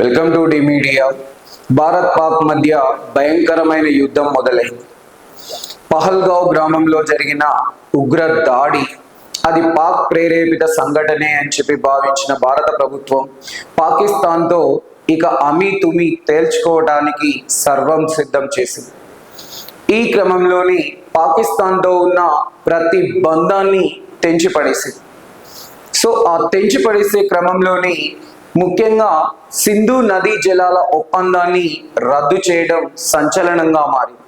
Welcome to the media Bharat Pak మధ్య భయంకరమైన యుద్ధం మొదలైంది. పహల్గావ్ గ్రామంలో జరిగిన ఉగ్ర దాడి అది పాక్ ప్రేరేపిత సంఘటనే అని చెప్పి భావించిన భారత ప్రభుత్వం పాకిస్తాన్తో ఇక అమి తుమి తేల్చుకోవడానికి సర్వం సిద్ధం చేసింది. ఈ క్రమంలోని పాకిస్తాన్తో ఉన్న ప్రతి బంధాన్ని తెంచిపడేసింది. సో ఆ తెంచిపడేసే క్రమంలోని ముఖ్యంగా సింధు నదీ జలాల ఒప్పందాన్ని రద్దు చేయడం సంచలనంగా మారింది.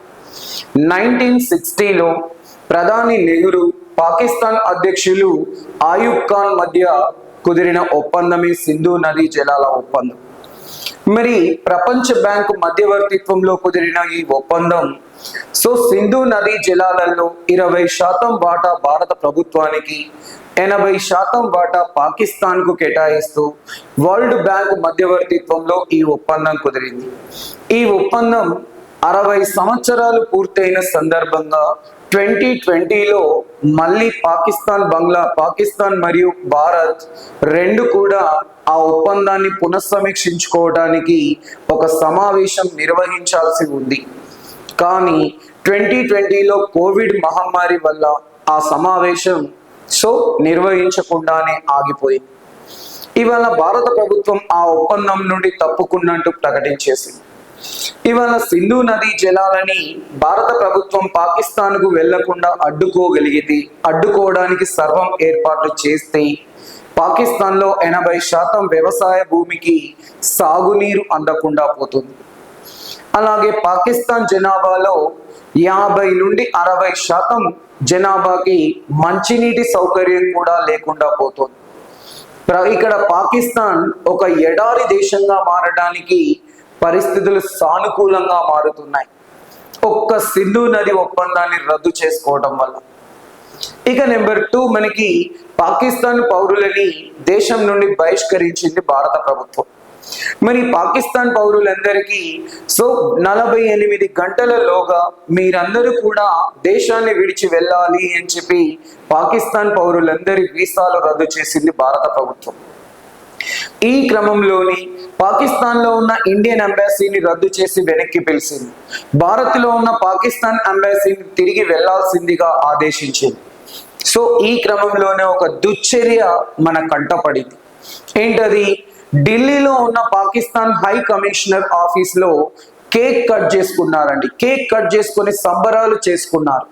నైన్టీన్ సిక్స్టీలో ప్రధాని నెహ్రూ పాకిస్తాన్ అధ్యక్షులు ఆయుబ్ ఖాన్ మధ్య కుదిరిన ఒప్పందమే సింధు నదీ జలాల ఒప్పందం. మరి ప్రపంచ బ్యాంకు మధ్యవర్తిత్వంలో కుదిరిన ఈ ఒప్పందం సో సింధు నదీ జలాలలో ఇరవై శాతం వాటా భారత ప్రభుత్వానికి ఎనభై శాతం వాటా పాకిస్తాన్కు కేటాయిస్తూ వరల్డ్ బ్యాంక్ మధ్యవర్తిత్వంలో ఈ ఒప్పందం కుదిరింది. ఈ ఒప్పందం అరవై సంవత్సరాలు పూర్తయిన సందర్భంగా ట్వంటీ ట్వంటీలో మళ్ళీ పాకిస్తాన్ బంగ్లా పాకిస్తాన్ మరియు భారత్ రెండు కూడా ఆ ఒప్పందాన్ని పునఃసమీక్షించుకోవడానికి ఒక సమావేశం నిర్వహించాల్సి ఉంది. కానీ ట్వంటీ ట్వంటీలో కోవిడ్ మహమ్మారి వల్ల ఆ సమావేశం సో నిర్వహించకుండానే ఆగిపోయింది. ఇవాళ భారత ప్రభుత్వం ఆ ఒప్పందం నుండి తప్పుకున్నట్టు ప్రకటించేసింది. ఇవాళ సింధు నదీ జలాలని భారత ప్రభుత్వం పాకిస్తాన్కు వెళ్ళకుండా అడ్డుకోగలిగింది. అడ్డుకోవడానికి సర్వం ఏర్పాట్లు చేస్తే పాకిస్తాన్లో ఎనభై శాతం వ్యవసాయ భూమికి సాగునీరు అందకుండా పోతుంది. అలాగే పాకిస్తాన్ జనాభాలో యాభై నుండి అరవై శాతం జనాభాకి మంచినీటి సౌకర్యం కూడా లేకుండా పోతుంది. ఇక్కడ పాకిస్తాన్ ఒక ఎడారి దేశంగా మారడానికి పరిస్థితులు సానుకూలంగా మారుతున్నాయి. ఒక్క సింధు నది ఒప్పందాన్ని రద్దు చేసుకోవడం వల్ల. ఇక నెంబర్ టూ మనకి పాకిస్తాన్ పౌరులని దేశం నుండి బహిష్కరించింది భారత ప్రభుత్వం. మరి పాకిస్తాన్ పౌరులందరికీ సో నలభై ఎనిమిది గంటలలోగా మీరందరూ కూడా దేశాన్ని విడిచి వెళ్ళాలి అని చెప్పి పాకిస్తాన్ పౌరులందరి వీసాలు రద్దు చేసింది భారత ప్రభుత్వం. ఈ క్రమంలోని పాకిస్తాన్లో ఉన్న ఇండియన్ అంబాసీని రద్దు చేసి వెనక్కి పిలిచింది. భారత్లో ఉన్న పాకిస్తాన్ అంబాసీని తిరిగి వెళ్ళాల్సిందిగా ఆదేశించింది. సో ఈ క్రమంలోనే ఒక దుశ్చర్య మన కంటపడింది ఏంటది? ఢిల్లీలో ఉన్న పాకిస్తాన్ హై కమిషనర్ ఆఫీస్లో కేక్ కట్ చేసుకున్నారండి. కేక్ కట్ చేసుకుని సంబరాలు చేసుకున్నారు.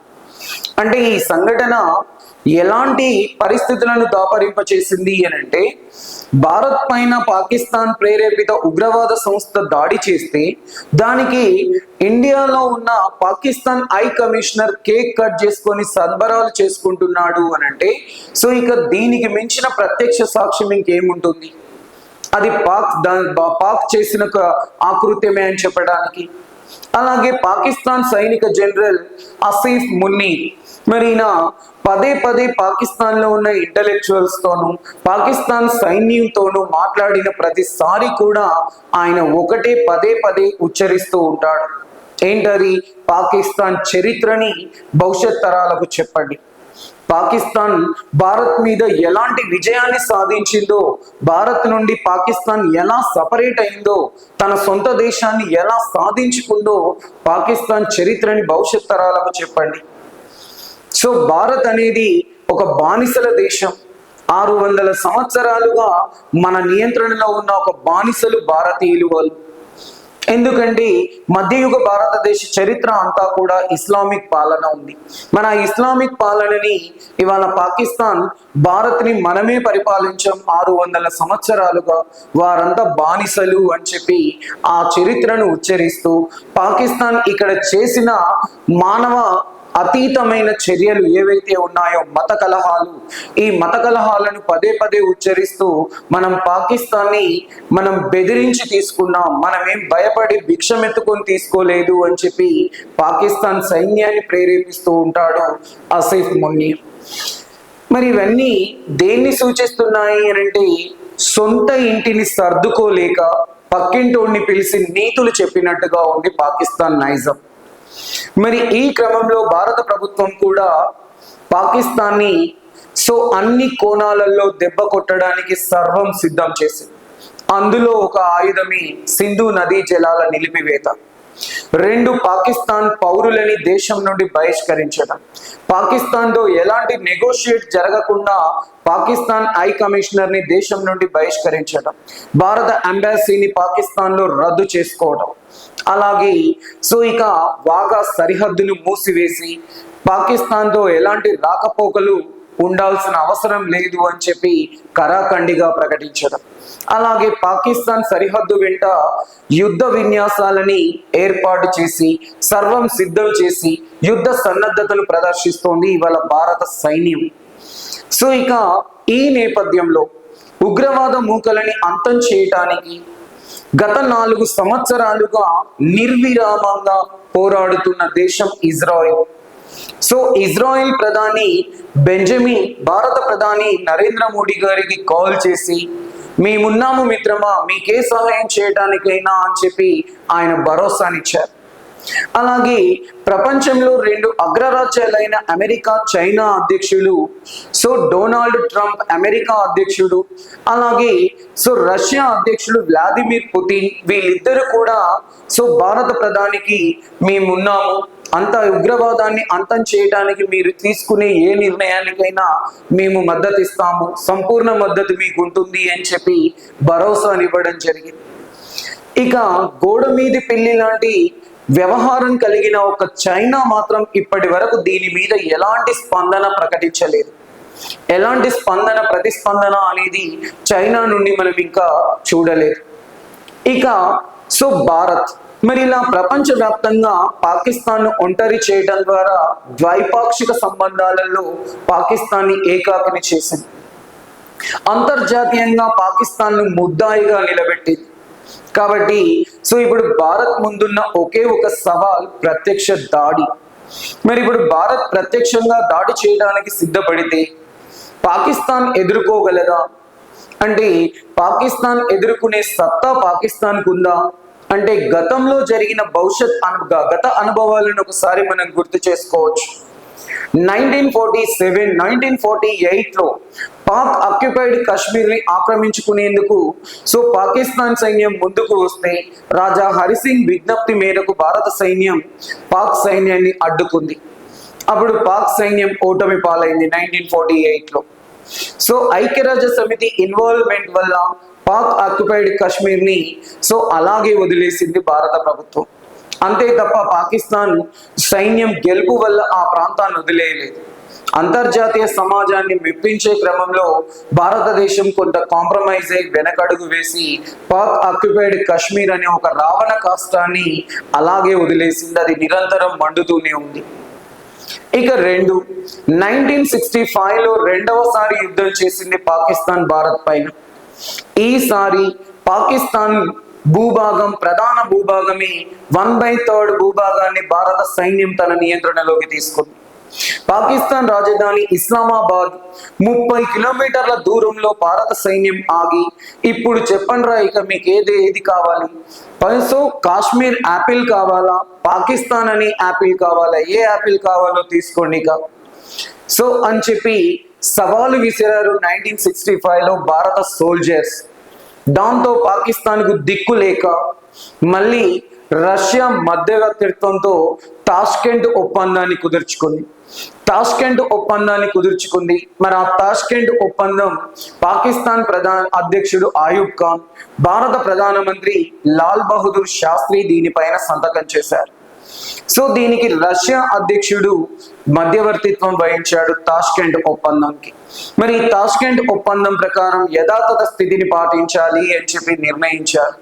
అంటే ఈ సంఘటన ఎలాంటి పరిస్థితులను దాపరింప చేసింది అని అంటే భారత్ పైన పాకిస్తాన్ ప్రేరేపిత ఉగ్రవాద సంస్థ దాడి చేస్తే దానికి ఇండియాలో ఉన్న Pakistan high commissioner cake cut చేసుకొని సంబరాలు చేసుకుంటున్నాడు అని అంటే సో ఇక దీనికి మించిన ప్రత్యక్ష సాక్ష్యం ఇంకేముంటుంది? అది పాక్ పాక్ చేసిన ఒక ఆకృత్యమే అని చెప్పడానికి. అలాగే పాకిస్తాన్ సైనిక జనరల్ అసీఫ్ మున్నీ మరి ఈయన పదే పదే పాకిస్తాన్లో ఉన్న ఇంటలెక్చువల్స్ తోనూ పాకిస్తాన్ సైన్యంతోనూ మాట్లాడిన ప్రతిసారి కూడా ఆయన ఒకటే పదే పదే ఉచ్చరిస్తూ ఉంటాడు. ఏంటది? పాకిస్తాన్ చరిత్రని భవిష్యత్ తరాలకు చెప్పండి. పాకిస్తాన్ భారత్ మీద ఎలాంటి విజయాన్ని సాధించిందో భారత్ నుండి పాకిస్తాన్ ఎలా సపరేట్ అయిందో తన సొంత దేశాన్ని ఎలా సాధించుకుందో పాకిస్తాన్ చరిత్రని భవిష్యత్ తరాలకు చెప్పండి. సో భారత్ అనేది ఒక బానిసల దేశం. ఆరు వందల సంవత్సరాలుగా మన నియంత్రణలో ఉన్న ఒక బానిసలు భారతీయులు వాళ్ళు. ఎందుకంటే మధ్యయుగ భారతదేశ చరిత్ర అంతా కూడా ఇస్లామిక్ పాలన ఉంది. మన ఇస్లామిక్ పాలనని ఇవాళ పాకిస్తాన్ భారత్ని మనమే పరిపాలించాం ఆరు వందల సంవత్సరాలుగా. వారంతా బానిసలు అని చెప్పి ఆ చరిత్రను ఉచ్చరిస్తూ పాకిస్తాన్ ఇక్కడ చేసిన మానవ అతీతమైన చర్యలు ఏవైతే ఉన్నాయో మత కలహాలు ఈ మత కలహాలను పదే పదే ఉచ్చరిస్తూ మనం పాకిస్తాన్ని మనం బెదిరించి తీసుకున్నాం మనమేం భయపడి భిక్షమెత్తుకొని తీసుకోలేదు అని చెప్పి పాకిస్తాన్ సైన్యాన్ని ప్రేరేపిస్తూ ఉంటాడు అసైఫ్ మున్నీ. మరి ఇవన్నీ దేన్ని సూచిస్తున్నాయి అని అంటే సొంత ఇంటిని సర్దుకోలేక పక్కింటోడిని పిలిచి నీతులు చెప్పినట్టుగా ఉంది పాకిస్తాన్ నైజం. మరి ఈ క్రమంలో భారత ప్రభుత్వం కూడా పాకిస్తాన్ని సో అన్ని కోణాలలో దెబ్బ కొట్టడానికి సర్వం సిద్ధం చేసింది. అందులో ఒక ఆయుధమే సింధు నదీ జలాల నిలిపివేత. రెండు పాకిస్తాన్ పౌరులని దేశం నుండి బహిష్కరించడం. పాకిస్తాన్తో ఎలాంటి నెగోషియేట్ జరగకుండా పాకిస్తాన్ హై కమిషనర్ని దేశం నుండి బహిష్కరించడం. భారత అంబాసీని పాకిస్తాన్లో రద్దు చేసుకోవడం. అలాగే సో ఇక వాగా సరిహద్దును మూసివేసి పాకిస్తాన్తో ఎలాంటి రాకపోకలు ఉండాల్సిన అవసరం లేదు అని చెప్పి కరాఖండిగా ప్రకటించడం. అలాగే పాకిస్తాన్ సరిహద్దు వెంట యుద్ధ విన్యాసాలని ఏర్పాటు చేసి సర్వం సిద్ధం చేసి యుద్ధ సన్నద్ధతను ప్రదర్శిస్తోంది ఇవాళ భారత సైన్యం. సో ఇక ఈ నేపథ్యంలో ఉగ్రవాద మూకలని అంతం చేయటానికి గత నాలుగు సంవత్సరాలుగా నిర్విరామంగా పోరాడుతున్న దేశం ఇజ్రాయెల్. సో ఇజ్రాయెల్ ప్రధాని బెంజమిన్ భారత ప్రధాని నరేంద్ర మోడీ గారికి కాల్ చేసి మేమున్నాము మిత్రమా మీకే సహాయం చేయడానికైనా అని చెప్పి ఆయన భరోసానిచ్చారు. అలాగే ప్రపంచంలో రెండు అగ్రరాజ్యాలైన అమెరికా చైనా అధ్యక్షులు. సో డొనాల్డ్ ట్రంప్ అమెరికా అధ్యక్షుడు. అలాగే సో రష్యా అధ్యక్షుడు వ్లాదిమిర్ పుతిన్ వీళ్ళిద్దరూ కూడా సో భారత ప్రధానికి మేమున్నాము. అంత ఉగ్రవాదాన్ని అంతం చేయడానికి మీరు తీసుకునే ఏ నిర్ణయానికైనా మేము మద్దతు ఇస్తాము సంపూర్ణ మద్దతు మీకు ఉంటుంది అని చెప్పి భరోసానివ్వడం జరిగింది. ఇక గోడ మీది పెళ్ళి లాంటి వ్యవహారం కలిగిన ఒక చైనా మాత్రం ఇప్పటి వరకు దీని మీద ఎలాంటి స్పందన ప్రకటించలేదు. ఎలాంటి స్పందన ప్రతిస్పందన అనేది చైనా నుండి మనం ఇంకా చూడలేదు. ఇక సో భారత్ మరి ఇలా ప్రపంచవ్యాప్తంగా పాకిస్తాన్ ఒంటరి చేయడం ద్వారా ద్వైపాక్షిక సంబంధాలలో పాకిస్తాన్ని ఏకాకిని చేసింది. అంతర్జాతీయంగా పాకిస్తాన్ను ముద్దాయిగా నిలబెట్టింది. కాబట్టి సో ఇప్పుడు భారత్ ముందున్న ఒకే ఒక సవాల్ ప్రత్యక్ష దాడి. మరి ఇప్పుడు భారత్ ప్రత్యక్షంగా దాడి చేయడానికి సిద్ధపడితే పాకిస్తాన్ ఎదుర్కోగలదా? అంటే పాకిస్తాన్ ఎదుర్కొనే సత్తా పాకిస్తాన్కు ఉందా అంటే గతంలో జరిగిన భవిష్యత్ అను గత అనుభవాలను ఒకసారి మనం గుర్తు చేసుకోవచ్చు. Nineteen forty seven nineteen forty ఎయిట్లో పాక్ ఆక్యుపైడ్ కాశ్మీర్ని ఆక్రమించుకునేందుకు సో పాకిస్తాన్ సైన్యం ముందుకు వస్తే రాజా హరిసింగ్ విజ్ఞప్తి మేరకు భారత సైన్యం పాక్ సైన్యాన్ని అడ్డుకుంది. అప్పుడు పాక్ సైన్యం ఓటమి పాలైంది నైన్టీన్ ఫార్టీ ఎయిట్లో. సో ఐక్యరాజ్య సమితి ఇన్వాల్వ్మెంట్ వల్ల పాక్ ఆక్యుపైడ్ కాశ్మీర్ని సో అలాగే వదిలేసింది భారత ప్రభుత్వం. అంతే తప్ప పాకిస్తాన్ సైన్యం గెలుపు వల్ల ఆ ప్రాంతాన్ని వదిలేయలేదు. అంతర్జాతీయ సమాజాన్ని మెప్పించే క్రమంలో భారతదేశం కొంత కాంప్రమైజ్ అయి వెనకడుగు వేసి పాక్ ఆక్యుపైడ్ కాశ్మీర్ అనే ఒక రావణ కాష్టాన్ని అలాగే వదిలేసింది. అది నిరంతరం మండుతూనే ఉంది. ఇక రెండు నైన్టీన్ సిక్స్టీ ఫైవ్లో రెండవసారి యుద్ధం చేసింది పాకిస్తాన్ భారత్ పైన. ఈసారి పాకిస్తాన్ భూభాగం ప్రధాన భూభాగమే. వన్ బై థర్డ్ భూభాగాన్ని భారత సైన్యం తన నియంత్రణలోకి తీసుకుంది. పాకిస్తాన్ రాజధాని ఇస్లామాబాద్. ముప్పై కిలోమీటర్ల దూరంలో భారత సైన్యం ఆగి ఇప్పుడు చెప్పండి రా ఇక మీకు ఏది ఏది కావాలి? సో కాశ్మీర్ యాపిల్ కావాలా? పాకిస్తాన్ అని యాపిల్ కావాలా? ఏ యాపిల్ కావాలో తీసుకోండి ఇక. సో అని చెప్పి సవాలు విసిరారు నైన్టీన్ సిక్స్టీ ఫైవ్లో భారత సోల్జర్స్ దాంతో పాకిస్తాన్కు దిక్కు లేక మళ్ళీ రష్యా మధ్యవర్తిత్వంతో టాష్కెంట్ ఒప్పందాన్ని కుదుర్చుకుంది. టాష్కెంట్ ఒప్పందాన్ని కుదుర్చుకుంది. మరి ఆ టాష్కెంట్ ఒప్పందం పాకిస్తాన్ ప్రధాన అధ్యక్షుడు ఆయూబ్ ఖాన్ భారత ప్రధానమంత్రి లాల్ బహదూర్ శాస్త్రి దీనిపైన సంతకం చేశారు. సో దీనికి రష్యా అధ్యక్షుడు మధ్యవర్తిత్వం వహించాడు తాష్కెంట్ ఒప్పందంకి మరి తాస్కెంట్ తాష్కెంట్ ఒప్పందం ప్రకారం యథాతథ స్థితిని పాటించాలి అని చెప్పి నిర్ణయించారు.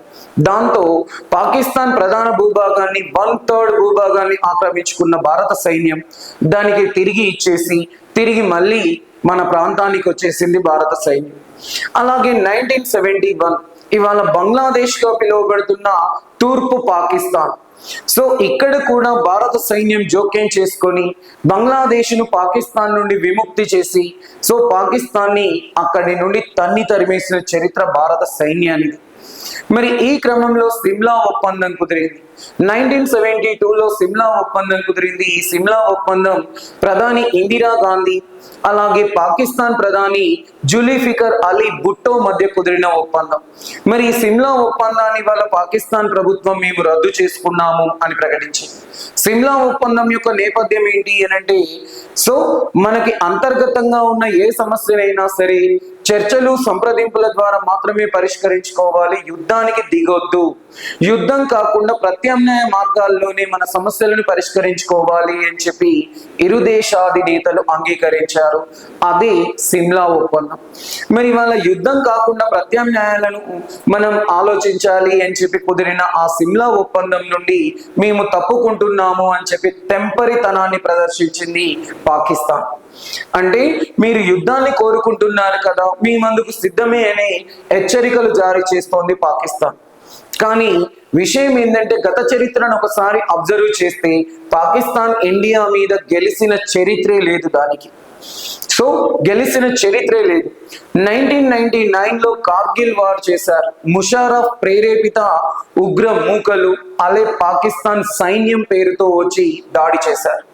దాంతో పాకిస్తాన్ ప్రధాన భూభాగాన్ని వన్ థర్డ్ భూభాగాన్ని ఆక్రమించుకున్న భారత సైన్యం దానికి తిరిగి ఇచ్చేసి తిరిగి మళ్ళీ మన ప్రాంతానికి వచ్చేసింది భారత సైన్యం. అలాగే నైన్టీన్ సెవెంటీ వన్ ఇవాళ బంగ్లాదేశ్గా పిలువబడుతున్న తూర్పు పాకిస్తాన్. సో ఇక్కడ కూడా భారత సైన్యం జోక్యం చేసుకొని బంగ్లాదేశ్ను పాకిస్తాన్ నుండి విముక్తి చేసి సో పాకిస్తాన్ని అక్కడి నుండి తన్ని తరిమేసిన చరిత్ర భారత సైన్యానికి మరి ఈ క్రమంలో సిమ్లా ఒప్పందం కుదిరింది. నైన్టీన్ సెవెంటీ టూలో సిమ్లా ఒప్పందం కుదిరింది. ఈ సిమ్లా ఒప్పందం ప్రధాని ఇందిరా గాంధీ అలాగే పాకిస్తాన్ ప్రధాని జులిఫికర్ అలీ భుట్టో మధ్య కుదిరిన ఒప్పందం. మరి ఈ సిమ్లా ఒప్పందాన్ని వాళ్ళ పాకిస్తాన్ ప్రభుత్వం మేము రద్దు చేసుకున్నాము అని ప్రకటించింది. సిమ్లా ఒప్పందం యొక్క నేపథ్యం ఏంటి అని అంటే సో మనకి అంతర్గతంగా ఉన్న ఏ సమస్యనైనా సరే చర్చలు సంప్రదింపుల ద్వారా మాత్రమే పరిష్కరించుకోవాలి. యుద్ధానికి దిగొద్దు. యుద్ధం కాకుండా ప్రత్యామ్నాయ మార్గాల్లోనే మన సమస్యలను పరిష్కరించుకోవాలి అని చెప్పి ఇరు దేశాధినేతలు అంగీకరించారు. అది సిమ్లా ఒప్పందం. మరి వాళ్ళ యుద్ధం కాకుండా ప్రత్యామ్నాయాలను మనం ఆలోచించాలి అని చెప్పి కుదిరిన ఆ సిమ్లా ఒప్పందం నుండి మేము తప్పుకుంటున్నాము అని చెప్పి తెంపరితనాన్ని ప్రదర్శించింది పాకిస్తాన్. అంటే మీరు యుద్ధాన్ని కోరుకుంటున్నారు కదా మీ మందుకు సిద్ధమే అనే హెచ్చరికలు జారీ చేస్తోంది పాకిస్తాన్. కానీ విషయం ఏంటంటే గత చరిత్రను ఒకసారి అబ్జర్వ్ చేస్తే పాకిస్తాన్ ఇండియా మీద గెలిచిన చరిత్రే లేదు దానికి. సో గెలిచిన చరిత్రే లేదు. నైన్టీన్ నైన్టీ నైన్లో కార్గిల్ వార్ చేశారు. ముషారఫ్ ప్రేరేపిత ఉగ్ర మూకలు అలే పాకిస్తాన్ సైన్యం పేరుతో వచ్చి దాడి చేశారు.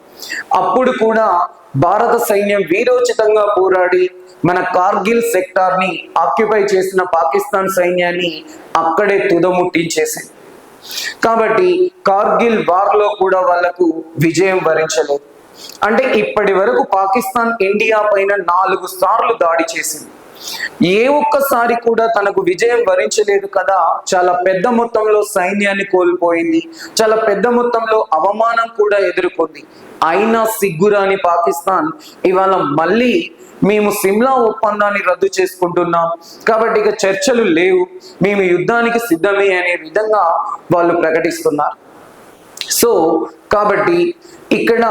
అప్పుడు కూడా భారత సైన్యం వీరోచితంగా పోరాడి మన కార్గిల్ సెక్టార్ని ఆక్యుపై చేసిన పాకిస్తాన్ సైన్యాన్ని అక్కడే తుదముట్టించేసింది. కాబట్టి కార్గిల్ వార్లో కూడా వాళ్ళకు విజయం వరించలేదు. అంటే ఇప్పటి వరకు పాకిస్తాన్ ఇండియా పైన నాలుగు సార్లు దాడి చేసింది. ఏ ఒక్కసారి కూడా తనకు విజయం వరించలేదు కదా. చాలా పెద్ద మొత్తంలో సైన్యాన్ని కోల్పోయింది. చాలా పెద్ద మొత్తంలో అవమానం కూడా ఎదుర్కొంది. అయినా సిగ్గురాని పాకిస్తాన్ ఇవాళ మళ్ళీ మేము సిమ్లా ఒప్పందాన్ని రద్దు చేసుకుంటున్నాం. కాబట్టి ఇక చర్చలు లేవు. మేము యుద్ధానికి సిద్ధమే అనే విధంగా వాళ్ళు ప్రకటిస్తున్నారు. సో కాబట్టి ఇక్కడ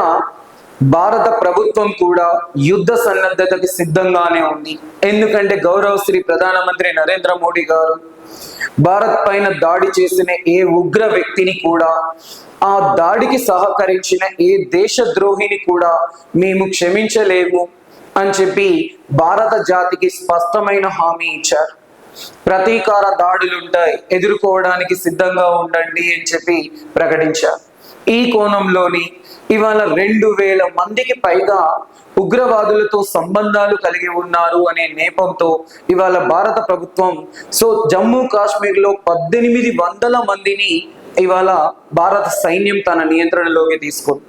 భారత ప్రభుత్వం కూడా యుద్ధ సన్నద్ధతకి సిద్ధంగానే ఉంది. ఎందుకంటే గౌరవ శ్రీ ప్రధానమంత్రి నరేంద్ర మోడీ గారు భారత్ పైన దాడి చేసిన ఏ ఉగ్ర వ్యక్తిని కూడా ఆ దాడికి సహకరించిన ఏ దేశ ద్రోహిని కూడా మేము క్షమించలేము అని చెప్పి భారత జాతికి స్పష్టమైన హామీ ఇచ్చారు. ప్రతీకార దాడులుంటాయి ఎదుర్కోవడానికి సిద్ధంగా ఉండండి అని చెప్పి ప్రకటించారు. ఈ కోణంలోని ఇవాళ రెండు వేల మందికి పైగా ఉగ్రవాదులతో సంబంధాలు కలిగి ఉన్నారు అనే నేపంతో ఇవాళ భారత ప్రభుత్వం సో జమ్మూ కాశ్మీర్లో పద్దెనిమిది వందల మందిని ఇవాళ భారత సైన్యం తన నియంత్రణలోకి తీసుకుంది.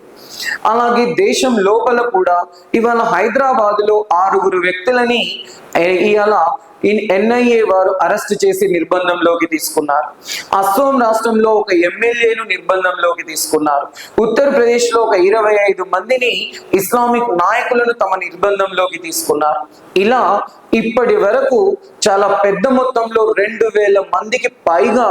అలాగే దేశం లోపల కూడా ఇవాళ హైదరాబాద్లో ఆరుగురు వ్యక్తులని ఇవాళ ఎన్ఐఏ వారు అరెస్ట్ చేసి నిర్బంధంలోకి తీసుకున్నారు. అస్సోం రాష్ట్రంలో ఒక ఎమ్మెల్యేను నిర్బంధంలోకి తీసుకున్నారు. ఉత్తరప్రదేశ్లో ఒక ఇరవై ఐదు మందిని ఇస్లామిక్ నాయకులను తమ నిర్బంధంలోకి తీసుకున్నారు. ఇలా ఇప్పటి వరకు చాలా పెద్ద మొత్తంలో రెండు వేల మందికి పైగా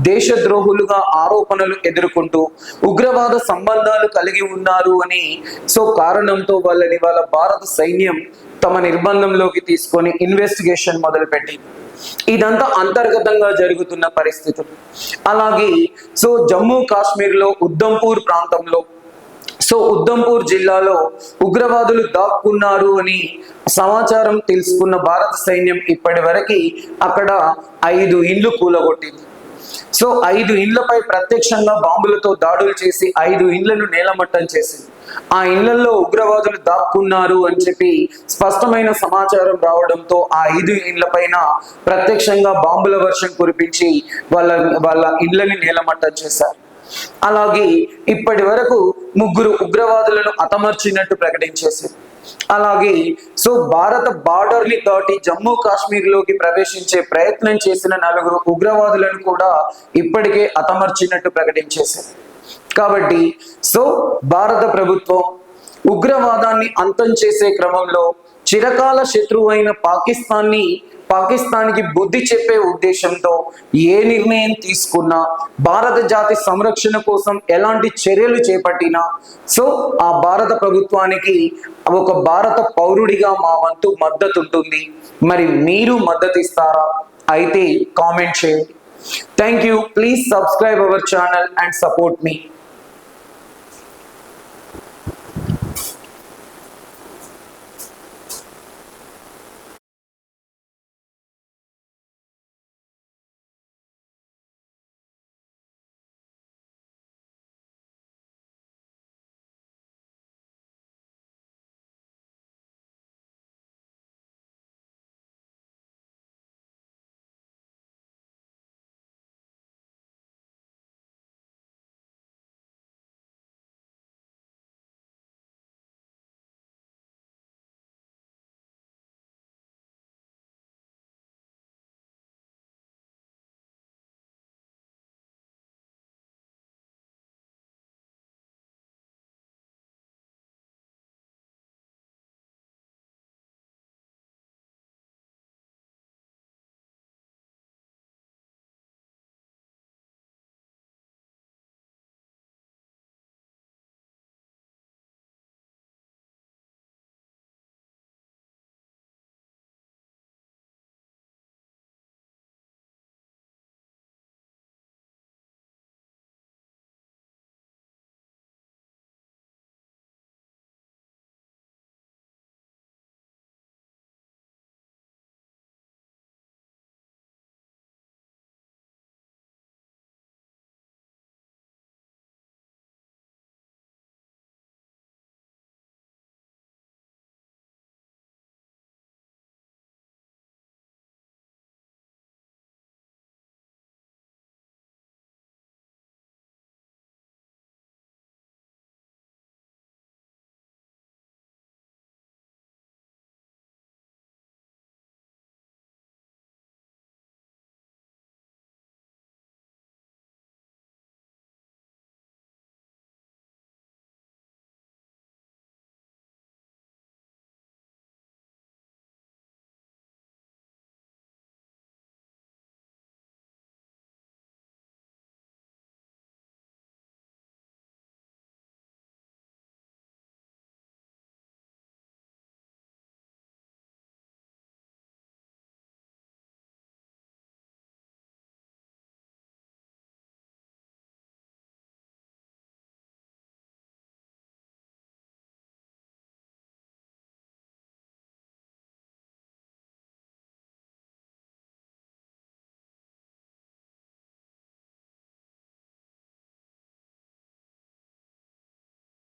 దేశద్రోహులుగా ఆరోపణలు ఎదుర్కొంటూ ఉగ్రవాద సంబంధాలు కలిగి ఉన్నారు అని సో కారణంతో వాళ్ళని వాళ్ళ భారత సైన్యం తమ నిర్బంధంలోకి తీసుకొని ఇన్వెస్టిగేషన్ మొదలుపెట్టి ఇదంతా అంతర్గతంగా జరుగుతున్న పరిస్థితులు. అలాగే సో జమ్మూ కాశ్మీర్లో ఉద్దంపూర్ ప్రాంతంలో సో ఉద్దంపూర్ జిల్లాలో ఉగ్రవాదులు దాక్కున్నారు అని సమాచారం తెలుసుకున్న భారత సైన్యం ఇప్పటి వరకు అక్కడ ఐదు ఇండ్లు కూలగొట్టింది. సో ఐదు ఇండ్లపై ప్రత్యక్షంగా బాంబులతో దాడులు చేసి ఐదు ఇండ్లను నేలమట్టం చేసింది. ఆ ఇళ్ళలో ఉగ్రవాదులు దాక్కున్నారు అని చెప్పి స్పష్టమైన సమాచారం రావడంతో ఆ ఐదు ఇండ్ల పైన ప్రత్యక్షంగా బాంబుల వర్షం కురిపించి వాళ్ళ వాళ్ళ ఇండ్లని నేలమట్టం చేశారు. అలాగే ఇప్పటి వరకు ముగ్గురు ఉగ్రవాదులను హతమర్చినట్టు ప్రకటించేసింది. అలాగే సో భారత బార్డర్ని దాటి జమ్మూ కాశ్మీర్లోకి ప్రవేశించే ప్రయత్నం చేసిన నలుగురు ఉగ్రవాదులను కూడా ఇప్పటికే హతమర్చినట్టు ప్రకటించేసింది. కాబట్టి సో భారత ప్రభుత్వం ఉగ్రవాదాన్ని అంతం చేసే క్రమంలో చిరకాల శత్రువు అయిన పాకిస్తాన్ని పాకిస్తాన్కి బుద్ధి చెప్పే ఉద్దేశంతో ఏ నిర్ణయం తీసుకున్నా భారత జాతి సంరక్షణ కోసం ఎలాంటి చర్యలు చేపట్టినా సో ఆ భారత ప్రభుత్వానికి ఒక భారత పౌరుడిగా మా వంతు మద్దతు ఉంటుంది. మరి మీరు మద్దతు ఇస్తారా అయితే కామెంట్ చేయండి. Thank you please subscribe our channel and support me